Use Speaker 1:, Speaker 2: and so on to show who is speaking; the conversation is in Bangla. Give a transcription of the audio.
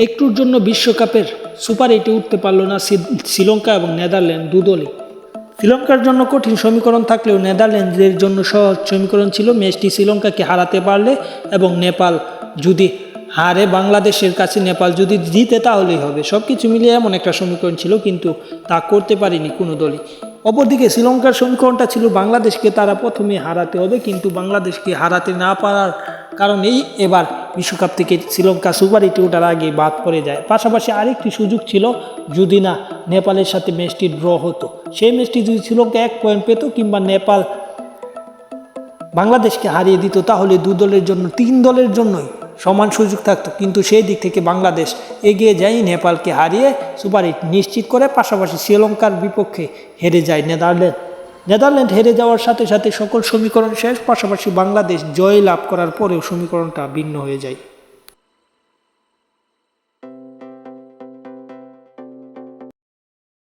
Speaker 1: একটুর জন্য বিশ্বকাপের সুপার এইটে উঠতে পারল না শ্রীলঙ্কা এবং নেদারল্যান্ড দুদলই শ্রীলঙ্কার জন্য কঠিন সমীকরণ থাকলেও নেদারল্যান্ডের জন্য সহজ সমীকরণ ছিল ম্যাচটি শ্রীলঙ্কাকে হারাতে পারলে এবং নেপাল যদি হারে বাংলাদেশের কাছে নেপাল যদি জিতে তাহলেই হবে। সব কিছু মিলিয়ে এমন একটা সমীকরণ ছিল কিন্তু তা করতে পারেনি কোনো দলই। অপরদিকে শ্রীলঙ্কার সমীকরণটা ছিল বাংলাদেশকে তারা প্রথমে হারাতে হবে কিন্তু বাংলাদেশকে হারাতে না পারার কারণেই এবার বিশ্বকাপ থেকে শ্রীলঙ্কা সুপার এইটে ওঠার আগে বাদ পড়ে যায়। পাশাপাশি আরেকটি সুযোগ ছিল যদি না নেপালের সাথে ম্যাচটি ড্র হতো। সেই ম্যাচটি যদি শ্রীলঙ্কা এক পয়েন্ট পেত কিংবা নেপাল বাংলাদেশকে হারিয়ে দিত, তাহলে দু দলের জন্য, তিন দলের জন্যই সমান সুযোগ থাকতো। কিন্তু সেই দিক থেকে বাংলাদেশ এগিয়ে যায়, নেপালকে হারিয়ে সুপার এইট নিশ্চিত করে। পাশাপাশি শ্রীলঙ্কার বিপক্ষে হেরে যায় নেদারল্যান্ড। নেদারল্যান্ড হেরে যাওয়ার সাথে সাথে সকল সমীকরণ শেষ, পাশাপাশি বাংলাদেশ জয় লাভ করার পরেও সমীকরণটা ভিন্ন হয়ে যায়।